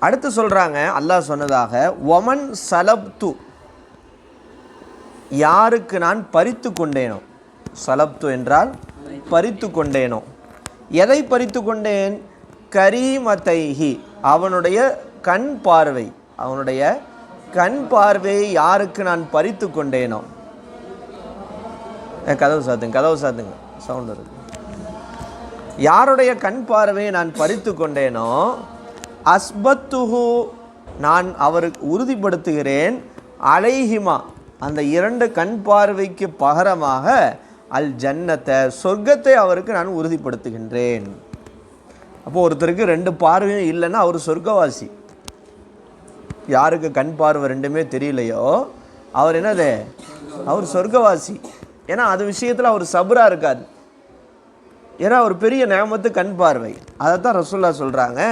அடுத்து சொல்கிறாங்க அல்லாஹ் சொன்னதாக ஒமன் சலப்து. யாருக்கு நான் பறித்து கொண்டேனோ? சலப்து என்றால் பறித்து கொண்டேனோ? எதை பறித்து கொண்டேன்? கரீமத்தைஹி அவனுடைய கண் பார்வை. அவனுடைய கண் பார்வையை யாருக்கு நான் பறித்து கொண்டேனோ? கதவு சாத்துங்க கதவு சாத்துங்க. சவுண்ட் இருக்கு யாருடைய கண் பார்வையை நான் பறித்து கொண்டேனோ அஸ்பத்துஹு நான் அவருக்கு உறுதிப்படுத்துகிறேன். அலைஹிமா அந்த இரண்டு கண் பார்வைக்கு பகரமாக அல் ஜன்னத்தை சொர்க்கத்தை அவருக்கு நான் உறுதிப்படுத்துகின்றேன். அப்போ ஒருத்தருக்கு ரெண்டு பார்வையும் இல்லைன்னா அவர் சொர்க்கவாசி. யாருக்கு கண் பார்வை ரெண்டுமே தெரியலையோ அவர் என்னது? அவர் சொர்க்கவாசி. ஏன்னா அது விஷயத்தில் அவர் சபரா இருக்காது ஏன்னா ஒரு பெரிய நேமத்து கண் பார்வை. அதைத்தான் ரசுல்லா சொல்கிறாங்க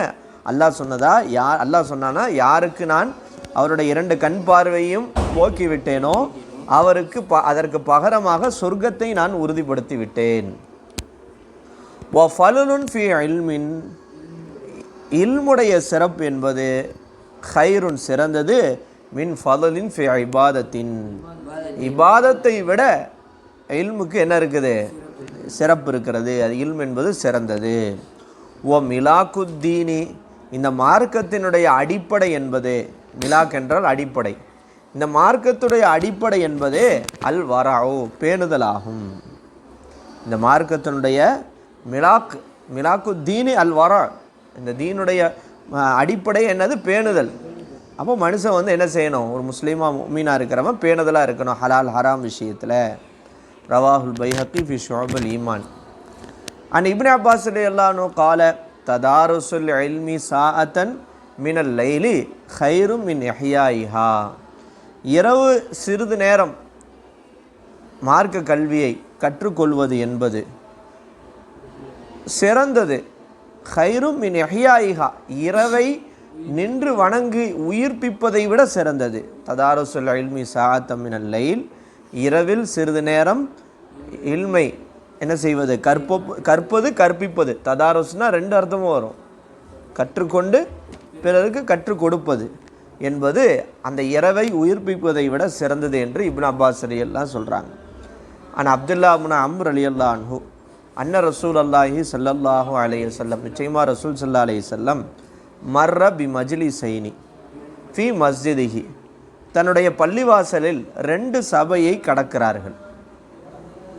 அல்லாஹ் சொன்னதா? யார் அல்லாஹ் சொன்னானா யாருக்கு நான் அவருடைய இரண்டு கண் பார்வையும் போக்கி விட்டேனோ அவருக்கு ப அதற்கு பகரமாக சொர்க்கத்தை நான் உறுதிப்படுத்தி விட்டேன் ஓ ஃபலுலுன் ஃபி இல்மின் இல்முடைய சிறப்பு என்பது ஹைருன் சிறந்தது மின் ஃபலலின் ஃபி இபாதத்தின். இபாதத்தை விட இல்முக்கு என்ன இருக்குது? சிறப்பு இருக்கிறது. அது இல்ம் என்பது சிறந்தது. ஓ மிலாக்குத்தீனி இந்த மார்க்கத்தினுடைய அடிப்படை என்பது மிலாக் என்றால் அடிப்படை. இந்த மார்க்கத்துடைய அடிப்படை என்பதே அல் வராவோ பேணுதலாகும் இந்த மார்க்கத்தினுடைய மிலாக் மிலாக்கு தீனு அல் வரா இந்த தீனுடைய அடிப்படை என்னது? பேணுதல். அப்போ மனுஷன் வந்து என்ன செய்யணும்? ஒரு முஸ்லீமாக மீனாக இருக்கிறவன் பேணுதலாக இருக்கணும். ஹலால் ஹராம் விஷயத்தில். ரவாஹுல் பைஹக்கி ஃபி ஷோபுல் ஈமான். அண்ட் இப்னி அப்பாஸ் அல்லானு கால ததாருசுல் எல்மி சாஅத்தன் மினல் லைலி ஹைரும் மின் எஹியாயிஹா இரவு சிறிது நேரம் மார்க்க கல்வியை கற்றுக்கொள்வது என்பது. சிறந்தது. ஹைரும் மின் எஹியாயிஹா இரவை நின்று வணங்கி உயிர்ப்பிப்பதை விட சிறந்தது. ததாரசுல் அல்மி சாஅத்தம் மினல் லைல். இரவில் சிறிது நேரம் இல்மை என்ன செய்வது? கற்ப கற்பது கற்பிப்பது. ததாருஸ்னா ரெண்டு அர்த்தமும் வரும். கற்றுக்கொண்டு பிறருக்கு கற்றுக் கொடுப்பது என்பது அந்த இரவை உயிர்ப்பிப்பதை விட சிறந்தது என்று இப்னு அப்பாஸ் அலி எல்லாம் சொல்கிறாங்க ஆனால் அப்துல்லா முனா அம்ர் அலி அல்லா அன்ன ரசூல் அல்லாஹி ஸல்லல்லாஹு அலைய செல்லம் நிச்சயமாக ரசூல் சல்லா அலைய செல்லம் மர்ர பி மஜ்லி சைனி ஃபி மஸ்ஜிதிஹி. தன்னுடைய பள்ளிவாசலில் ரெண்டு சபையை கடக்கிறார்கள்.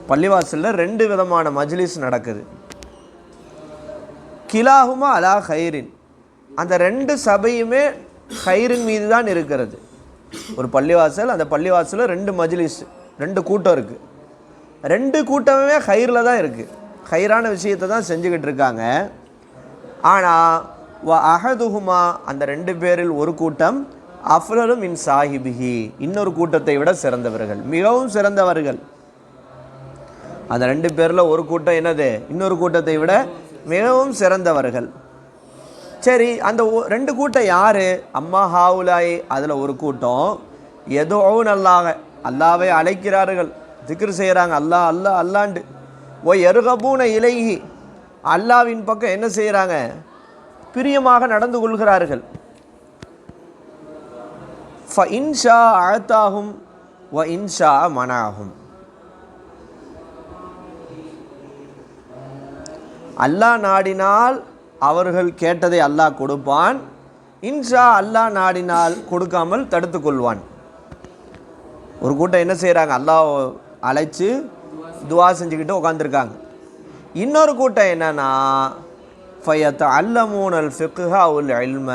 பள்ளிவாசலில் ரெண்டு விதமான மஜ்லிஸ் நடக்குது. கிலாஹுமா அலா ஹைரின் அந்த ரெண்டு சபையுமே ஹைரின் மீது தான் இருக்கிறது. ஒரு பள்ளிவாசல் அந்த பள்ளிவாசலில் ரெண்டு மஜ்லிஸ் ரெண்டு கூட்டம் இருக்குது ரெண்டு கூட்டமுமே ஹைரில் தான் இருக்குது ஹைரான விஷயத்தை தான் செஞ்சுக்கிட்டு இருக்காங்க. ஆனால் வ அஹதுஹுமா அந்த ரெண்டு பேரில் ஒரு கூட்டம் அஃப்லலும் இன் சாஹிபிஹி இன்னொரு கூட்டத்தை விட சிறந்தவர்கள் மிகவும் சிறந்தவர்கள். அந்த ரெண்டு பேரில் ஒரு கூட்டம் என்னது? இன்னொரு கூட்டத்தை விட மிகவும் சிறந்தவர்கள். சரி அந்த ஒ- ரெண்டு கூட்டம் யார்? அம்மா ஹாவுலாய் அதில் ஒரு கூட்டம். ஏதோ நல்லாக அல்லாவை அழைக்கிறார்கள். திக்ர் செய்கிறாங்க அல்லாஹ் அல்லாஹ் அல்லாண்டு ஓ எருகபூன இலகி அல்லாவின் பக்கம் என்ன செய்கிறாங்க பிரியமாக நடந்து கொள்கிறார்கள். ஃப இன்ஷா அழத்தாகும் வ இன்ஷா மனாகும் அல்லாஹ் நாடினால் அவர்கள் கேட்டதை அல்லாஹ் கொடுப்பான். இன்ஷா அல்லாஹ் நாடினால் கொடுக்காமல் தடுத்து கொள்வான். ஒரு கூட்டம் என்ன செய்கிறாங்க அல்லாஹ் அழைச்சி துவா செஞ்சுக்கிட்டு உட்காந்துருக்காங்க இன்னொரு கூட்டம் என்னன்னா ஃபயத் அல்லமூனல் ஃபிக்குஹா உல் அல்ம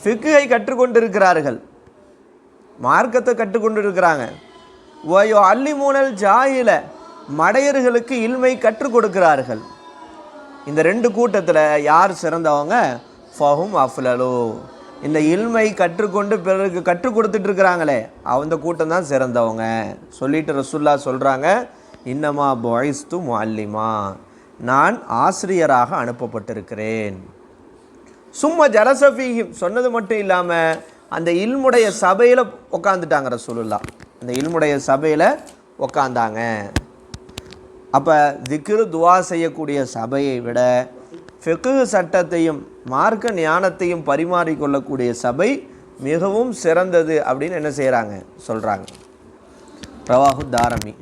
ஃபிக்குகை கற்றுக்கொண்டிருக்கிறார்கள். மார்க்கத்தை கற்றுக்கொண்டிருக்கிறாங்க. வயோ அல்லிமூனல் ஜாயில மடையர்களுக்கு இல்மை கற்றுக் கொடுக்கிறார்கள். இந்த ரெண்டு கூட்டத்தில் யார் சிறந்தவங்க? ஃபஹும் அஃப்லலு. இந்த இல்மை கற்றுக்கொண்டு பிறருக்கு கற்றுக் கொடுத்துட்டு இருக்கிறாங்களே அந்த கூட்டம் தான் சிறந்தவங்க. சொல்லிட்டு ரசுல்லா சொல்கிறாங்க இன்னமா பாய்ஸ்து மல்லிமா நான் ஆசிரியராக அனுப்பப்பட்டிருக்கிறேன். சும்மா ஜலசஃபீஹிம் சொன்னது மட்டும் இல்லாமல் அந்த இல்முடைய சபையில் உக்காந்துட்டாங்க ரசூலுல்லா அந்த இல்முடைய சபையில் உக்காந்தாங்க. அப்போ திக்ரு துவா செய்யக்கூடிய சபையை விட ஃபிக்கு சட்டத்தையும் மார்க்க ஞானத்தையும் பரிமாறிக்கொள்ளக்கூடிய சபை மிகவும் சிறந்தது அப்படின்னு என்ன செய்கிறாங்க சொல்கிறாங்க ரவாஹு தாரமி.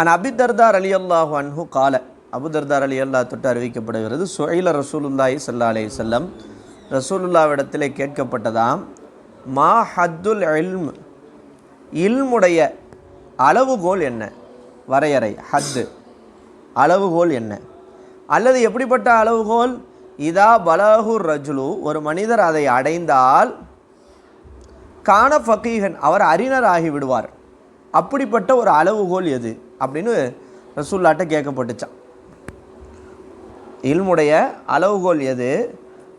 அன் அபிதர்தார் அலி அல்லாஹு அன்ஹு கால. அபுதர்தார் அலி அல்லா தொட்டு அறிவிக்கப்படுகிறது சுஹைல ரசூலுல்லாஹி சல்லா அலி செல்லம் ரசூலுல்லாவிடத்திலே கேட்கப்பட்டதாம் மா ஹத்துல் இல்ம். இல்முடைய அளவுகோல் என்ன? வரையறை ஹத்து. அளவுகோல் என்ன? அல்லது எப்படிப்பட்ட அளவுகோல்? இதா பலகுர் ரஜுலு ஒரு மனிதர் அதை அடைந்தால் கான ஃபக்கீகன் அவர் அறிஞர் ஆகிவிடுவார் அப்படிப்பட்ட ஒரு அளவுகோல் எது? அப்படின்னு ரசூல்லாட்ட கேட்கப்பட்டுச்சான் இல்முடைய அளவுகோல் எது?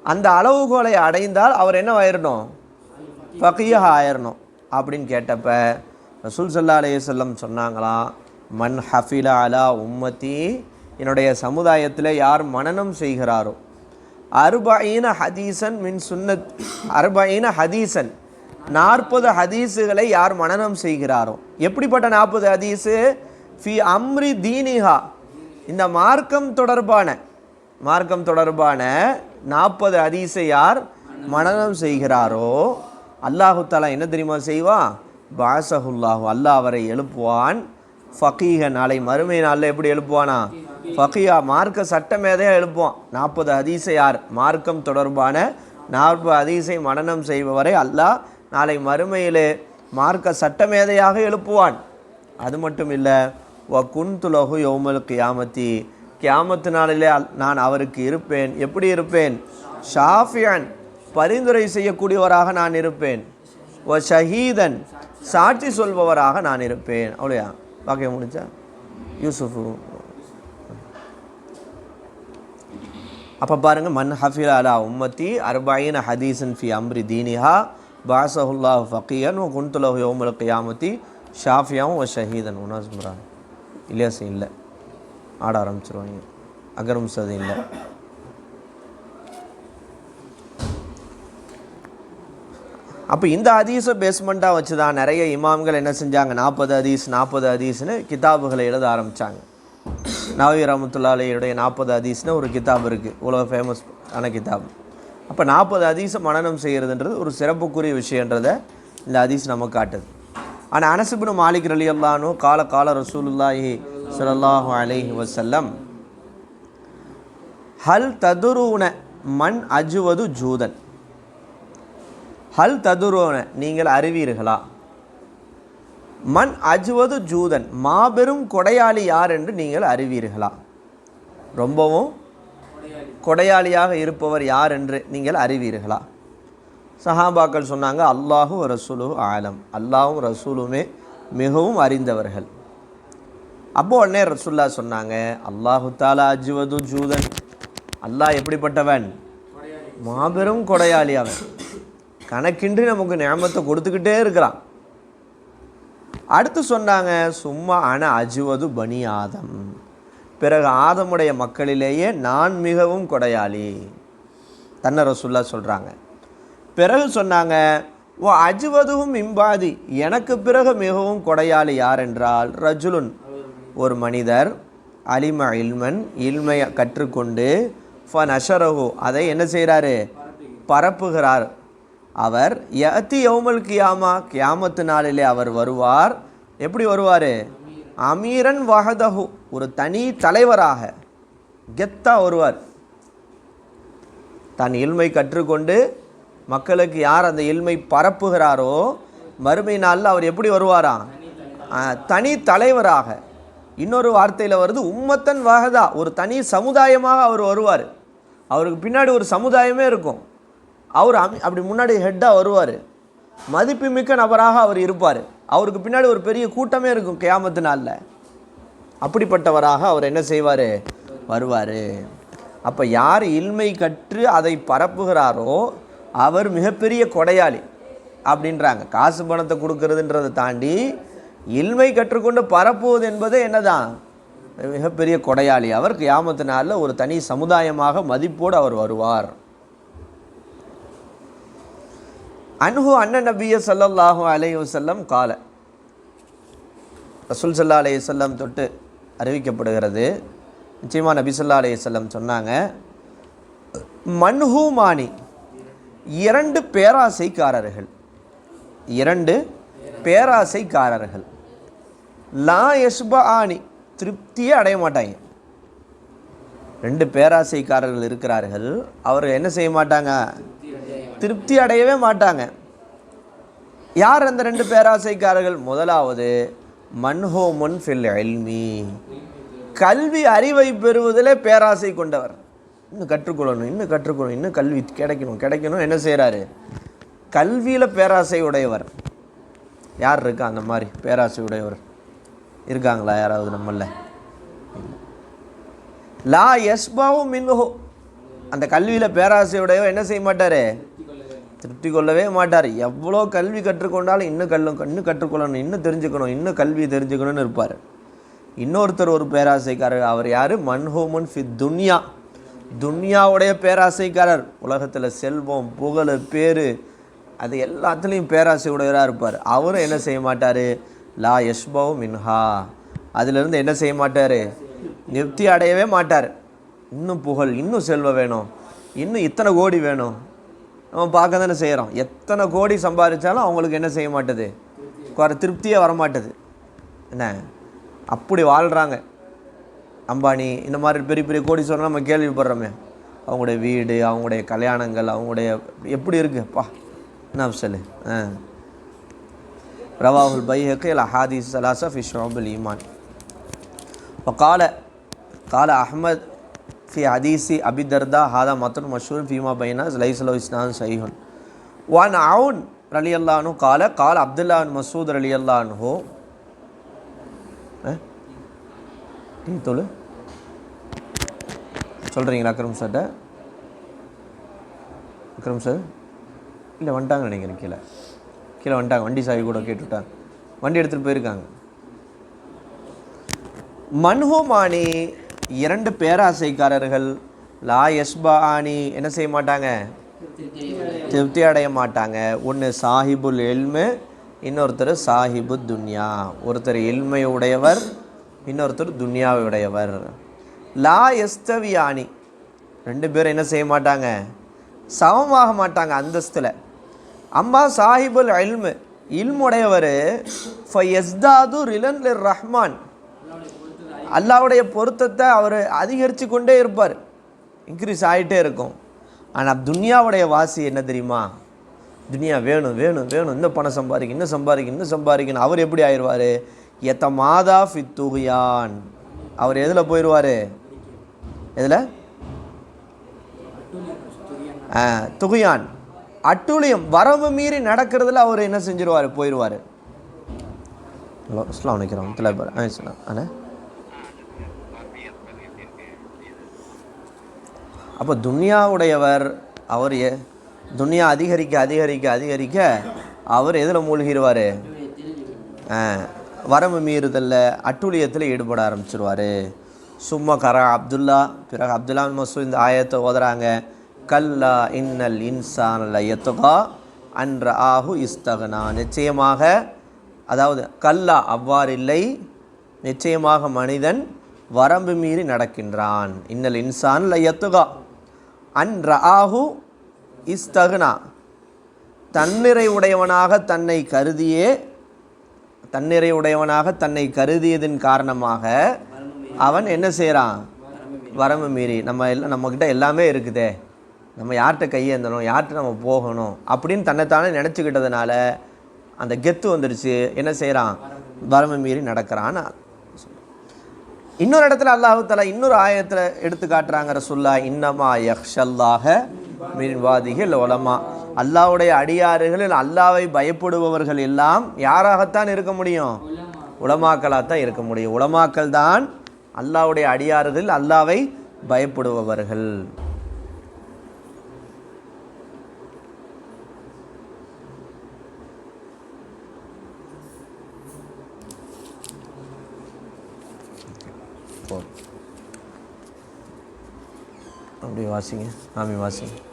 அந்த அளவுகோலை அடைந்தால் அவர் என்ன ஆயிரணும்? ஃபக்கீக ஆயிரணும் அப்படின்னு கேட்டப்ப ரசூல் சல்லா அலையம் சொன்னாங்களாம் மன் ஹஃபிலா அலா உம்மத்தி. என்னுடைய சமுதாயத்தில் யார் மனனம் செய்கிறாரோ. அர்பஈன ஹதீசன் மின் சுன்னத் அர்பஈன ஹதீசன். நாற்பது ஹதீஸுகளை யார் மனனம் செய்கிறாரோ. எப்படிப்பட்ட நாற்பது ஹதீஸு ஃபி அம்ரி தீனிஹா. இந்த மார்க்கம் தொடர்பான மார்க்கம் தொடர்பான நாற்பது ஹதீஸை யார் மனனம் செய்கிறாரோ. அல்லாஹு தாலா என்ன தெரியுமா செய்வான்? பாசஹுல்லாஹு அல்லாஹ் அவரை எழுப்புவான். ஃபக்கீக நாளை மறுமை நாளில் எப்படி எழுப்புவானா? ஃபகீஹா மார்க்க சட்டமேதையாக எழுப்புவான். நாற்பது அதிசை யார்? மார்க்கம் தொடர்பான நாற்பது அதிசை மனநம் செய்பவரை அல்லாஹ் நாளை மறுமையிலே மார்க்க சட்டமேதையாக எழுப்புவான். அது மட்டும் இல்லை வ குன்துலகு யோமலுக்கு கியாமத்தி. கியாமத்து நாளிலே அல்- நான் அவருக்கு இருப்பேன். எப்படி இருப்பேன்? ஷாஃபியன் பரிந்துரை செய்யக்கூடியவராக நான் இருப்பேன். ஒ ஷஹீதன் சாட்சி சொல்பவராக நான் இருப்பேன். அவ்வளோயா வாக்கியம் முடிஞ்சா? யூசுஃபு. அப்போ பாருங்க மன் ஹஃபில் அலா உம்மத்தி அர்பாயின் ஹதீசன் ஃபி அம்ரி தீனிஹா பாசஹுல்லா ஃபக்கியன் ஓ குன்துலஹு யோமுல் கியாமத்தி ஷாஃபியாவும் ஓ ஷஹீதன். உனாஸ்முரான் இல்லையாசம் இல்லை. ஆட ஆரம்பிச்சிருவாங்க. அகரம் சதி இல்லை. அப்போ இந்த ஹதீஸை பேஸ்மெண்ட்டாக வச்சு தான் நிறைய இமாம்கள் என்ன செஞ்சாங்க? நாற்பது ஹதீஸ் நாற்பது ஹதீஸ்னு கிதாபுகளை எழுத ஆரம்பித்தாங்க நவி ரமத்துல்லாலையுடைய நாற்பது ஹதீஸ்னு ஒரு கிதாப் இருக்குது உலக ஃபேமஸ் ஆன கிதாப். அப்போ நாற்பது ஹதீஸை மனனம் செய்கிறதுன்றது ஒரு சிறப்புக்குரிய விஷயன்றதை இந்த ஹதீஸ் நமக்கு காட்டுது. ஆனால் அனசுபின் மாலிக் அலி அல்லானோ கால கால ரசூலுல்லாஹி ஸல்லல்லாஹு அலைஹி வசல்லம் ஹல் ததுருன மண் அஜுவது ஜூதன். ஹல் ததுரோன நீங்கள் அறிவீர்களா? மண் அஜுவது ஜூதன் மாபெரும் கொடையாளி யார் என்று நீங்கள் அறிவீர்களா? ரொம்பவும் கொடையாளியாக இருப்பவர் யார் என்று நீங்கள் அறிவீர்களா? சஹாபாக்கள் சொன்னாங்க அல்லாஹு ரசூலு ஆலம். அல்லாஹும் ரசூலுமே மிகவும் அறிந்தவர்கள். அப்போ உடனே ரசூல்லா சொன்னாங்க அல்லாஹு தாலா அஜுவது ஜூதன். அல்லாஹ் எப்படிப்பட்டவன்? மாபெரும் கொடையாளி அவன். கணக்கின்றி நமக்கு நியமத்தை கொடுத்துக்கிட்டே இருக்கிறான். அடுத்து சொன்னாங்க சும்மா அன அஜுவது பனி ஆதம். பிறகு ஆதமுடைய மக்களிலேயே நான் மிகவும் கொடையாளி. தன்னை ரசுல்லா சொல்கிறாங்க பிறகு சொன்னாங்க ஓ அஜுவதுவும் இம்பாதி. எனக்கு பிறகு மிகவும் கொடையாளி யார் என்றால் ரஜுலுன். ஒரு மனிதர் அலிம இல்மன் இல்மையை கற்றுக்கொண்டு ஃப நஷரஹு. அதை என்ன செய்கிறாரு பரப்புகிறார். அவர் யத்தி யௌமல் கியாமா கியாமத்து நாளிலே அவர் வருவார். எப்படி வருவார்? அமீரன் வஹதஹு ஒரு தனி தலைவராக கெத்தா வருவார் தன் இல்மை கற்றுக்கொண்டு மக்களுக்கு யார் அந்த இல்மை பரப்புகிறாரோ மறுமை நாளில் அவர் எப்படி வருவாராம் தனி தலைவராக. இன்னொரு வார்த்தையில் வருது உம்மத்தன் வகதா ஒரு தனி சமுதாயமாக அவர் வருவார். அவருக்கு பின்னாடி ஒரு சமுதாயமே இருக்கும். அவர் அப்படி முன்னாடி ஹெட்டாக வருவார். மதிப்புமிக்க நபராக அவர் இருப்பார். அவருக்கு பின்னாடி ஒரு பெரிய கூட்டமே இருக்கும் கியாமத்து நாளில். அப்படிப்பட்டவராக அவர் என்ன செய்வார்? வருவார். அப்போ யார் இல்மை கற்று அதை பரப்புகிறாரோ அவர் மிகப்பெரிய கொடையாளி அப்படின்றாங்க. காசு பணத்தை கொடுக்கறதுன்றதை தாண்டி இல்மை கற்றுக்கொண்டு பரப்புவது என்பது என்னதான்? மிகப்பெரிய கொடையாளி. அவர் கியாமத்து நாளில் ஒரு தனி சமுதாயமாக மதிப்போடு அவர் வருவார். அன்ஹு அண்ணன் நபிய ஸல்லல்லாஹு அலையுசல்லம் கால. ரசூல் சல்லா அலைஹி தொட்டு அறிவிக்கப்படுகிறது. நிச்சயமாக நபிசல்லா அலையம் சொன்னாங்க மன்ஹூமானி இரண்டு பேராசைக்காரர்கள். இரண்டு பேராசைக்காரர்கள். லா யஷ்பா ஆனி திருப்தியே அடைய மாட்டாங்க. ரெண்டு பேராசைக்காரர்கள் இருக்கிறார்கள். அவர் என்ன செய்ய மாட்டாங்க? திருப்தி அடையவே மாட்டாங்க. யார் அந்த ரெண்டு பேராசைக்காரர்கள்? முதலாவது மன்ஹோமன் ஃபில் எல்மி கல்வி அறிவை பெறுவதில் பேராசை கொண்டவர். இன்னும் கற்றுக்கொள்ளணும் இன்னும் கற்றுக்கொள்ளணும் இன்னும் கல்வி கிடைக்கணும் கிடைக்கணும் என்ன செய்கிறாரு கல்வியில் பேராசை உடையவர். யார் இருக்கா அந்த மாதிரி? பேராசை உடையவர். இருக்காங்களா யாராவது நம்மள? லா எஸ்பாவும் மின்ஹோ. அந்த கல்வியில் பேராசை உடையவர் என்ன செய்ய மாட்டார்? திருப்தி கொள்ளவே மாட்டார். எவ்வளோ கல்வி கற்றுக்கொண்டாலும் இன்னும் கல்லும் இன்னும் கற்றுக்கொள்ளணும் இன்னும் தெரிஞ்சுக்கணும் இன்னும் கல்வி தெரிஞ்சுக்கணும்னு இருப்பார். இன்னொருத்தர் ஒரு பேராசைக்காரர். அவர் யார்? மன்ஹோமன் ஃபி துன்யா. துன்யாவுடைய பேராசைக்காரர். உலகத்தில் செல்வம் புகழ் பேர் அது எல்லாத்துலேயும் பேராசை உடையவராக இருப்பார். அவரும் என்ன செய்ய மாட்டார்? லா யஷ்பவ் மின்ஹா. அதிலிருந்து என்ன செய்ய மாட்டார்? நிறுத்தி அடையவே மாட்டார். இன்னும் புகழ் இன்னும் செல்வம் வேணும். இன்னும் இத்தனை கோடி வேணும். நம்ம பார்க்க தானே செய்கிறோம் எத்தனை கோடி சம்பாதிச்சாலும் அவங்களுக்கு என்ன செய்ய மாட்டேது? குறை திருப்தியே வரமாட்டேது. என்ன? அப்படி வாழ்கிறாங்க அம்பானி இந்த மாதிரி பெரிய பெரிய கோடி சொன்னால் நம்ம கேள்விப்படுறோமே. அவங்களுடைய வீடு அவங்களுடைய கல்யாணங்கள் அவங்களுடைய எப்படி இருக்குப்பா என்ன சொல்லு ஆ. ரவாஹுல் பைஹக்கு இல்லை ஹாதி சலாசா ஃபிஷ் ஈமான். இப்போ கால கால அஹமத் في حديث أبي الدرداء هذا متن مشهور فيما بيننا ليس له إسناد صحيح وعن عون رضي الله عنه قال قال عبد الله بن مسعود رضي الله عنه டீ தோல் சொல்கிறீங்களா அக்ரம் சார்ட்ட அக்ரம் சார் இல்லை வந்துட்டாங்க நினைக்கிறேன் கீழே கீழே வந்துட்டாங்க வண்டி சாவி கூட கேட்டுவிட்டாங்க வண்டி எடுத்துகிட்டு போயிருக்காங்க மன்ஹுமானி இரண்டு பேராசைக்காரர்கள் லா எஸ்பா ஆனி என்ன செய்ய மாட்டாங்க? திருப்தி அடைய மாட்டாங்க. ஒன்று சாஹிபுல் எல்மு இன்னொருத்தர் சாஹிபு துன்யா. ஒருத்தர் எல்மை உடையவர் இன்னொருத்தர் துன்யாவை உடையவர். லா எஸ்தவியானி ரெண்டு பேரும் என்ன செய்ய மாட்டாங்க? சமமாக மாட்டாங்க அந்தஸ்தில். அம்மா சாஹிபுல் இல்மு இல்முடையவர் ஃபயஸ்தாது ரிலன் ரஹ்மான். அல்லாவுடைய பொருத்தத்தை அவர் அதிகரித்து கொண்டே இருப்பார். இன்க்ரீஸ் ஆகிட்டே இருக்கும். ஆனால் துன்யாவுடைய வாசி என்ன தெரியுமா? துனியா வேணும் வேணும் வேணும். இன்னும் பணம் சம்பாதிக்கணும் இன்னும் சம்பாதிக்கணும் இன்னும் சம்பாதிக்கணும். அவர் எப்படி ஆயிடுவார் எத்த மாதா ஃபித்துகியான் அவர் எதில் போயிடுவார் எதில்? துகியான் அட்டுழியம் வரவு மீறி நடக்கிறதுல அவர் என்ன செஞ்சிருவார்? போயிடுவார் ஹலோ அஸ்லாம் வலைக்கிறோம் தலைவர் ஆ அப்போ துன்யாவுடையவர் அவர் துன்யா அதிகரிக்க அதிகரிக்க அதிகரிக்க அவர் எதில் மூழ்கிடுவார் வரம்பு மீறுதலில் அட்டுழியத்தில் ஈடுபட ஆரம்பிச்சிருவார். சும்மா கரா அப்துல்லா பிறகு அப்துல்லா மசூ இந்த ஆயத்தை ஓதுறாங்க. கல்லா இன்னல் இன்சான் எத்துகா அன்ற ஆஹு இஸ்தகனா. நிச்சயமாக அதாவது கல்லா அவ்வாறில்லை நிச்சயமாக மனிதன் வரம்பு மீறி நடக்கின்றான். இன்னல் இன்சான் எத்துகா அன் ரஹு இஸ்தகுனா தன்னிறை உடையவனாக தன்னை கருதியே தன்னிறை உடையவனாக தன்னை கருதியதன் காரணமாக அவன் என்ன செய்கிறான் வரம்பு மீறி. நம்ம எல்லாம் நம்மக்கிட்ட எல்லாமே இருக்குதே. நம்ம யார்கிட்ட கையேந்தணும் யார்கிட்ட நம்ம போகணும்? அப்படின்னு தன்னைத்தானே நினச்சிக்கிட்டதுனால அந்த கெத்து வந்துடுச்சு என்ன செய்கிறான் வரம்பு மீறி நடக்கிறான். இன்னொரு இடத்துல அல்லாஹு தலா இன்னொரு ஆயத்தில் எடுத்து காட்டுறாங்க ரசுல்லா இன்னமா யக்ஷல்லாக மின்வாதிகள் உலமா. அல்லாவுடைய அடியாறுகளில் அல்லாவை பயப்படுபவர்கள் எல்லாம் யாராகத்தான் இருக்க முடியும்? உலமாக்களாக தான் இருக்க முடியும். உலமாக்கள் தான் அல்லாவுடைய அடியாறுகள் அல்லாவை பயப்படுபவர்கள். আপনি ওয়াশিংয়ে আমি ওয়াশিংয়ে